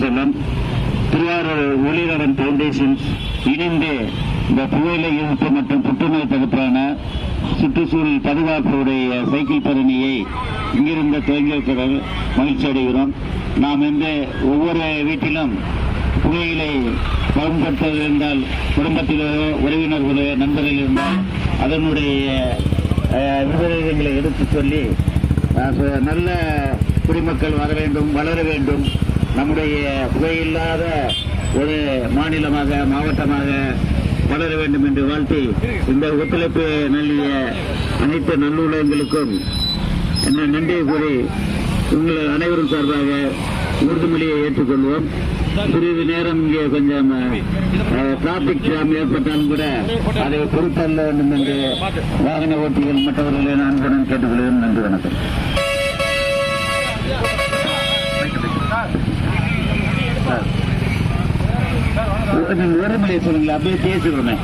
செல்வம் Thiruvarur ஒளிரடன் foundation இணைந்து இந்த புகையிலை எதிர்ப்பு மற்றும் புற்றுநோய் தடுப்பான சுற்றுச்சூழல் பாதுகாப்புடைய சைக்கிள் பேரணியை இங்கிருந்து துவங்கி வைப்பதில் மகிழ்ச்சி அடைகிறோம். நாம் இந்த ஒவ்வொரு வீட்டிலும் புகையிலை பயன்படுத்துவது இருந்தால் குடும்பத்திலோ உறவினர்களோ நண்பர்கள் இருந்தால் அதனுடைய விபரீதங்களை எடுத்துச் சொல்லி நல்ல குடிமக்கள் வர வேண்டும் வளர வேண்டும். நம்முடைய புகையில்லாத ஒரு மாநிலமாக மாவட்டமாக வளர வேண்டும் என்று வாழ்த்தி இந்த ஒத்துழைப்பு நல்கிய அனைத்து நல்லுள்ளங்களுக்கும் என்ன நன்றியை கூறி உங்கள் அனைவரும் சார்பாக உருது மொழியை ஏற்றுக்கொள்வோம். சிறிது நேரம் இங்கே கொஞ்சம் டிராபிக் ஜாம் ஏற்பட்டாலும் கூட அதை பொறுத்தல்ல வேண்டும் என்று வாகன ஓட்டிகள் மற்றவர்களை நான் கேட்டுக்கொள்கிறேன். நன்றி வணக்கம். நீங்க ஒரு மொழியை சொல்லுங்களேன் அப்படியே பேசிடுறேன்.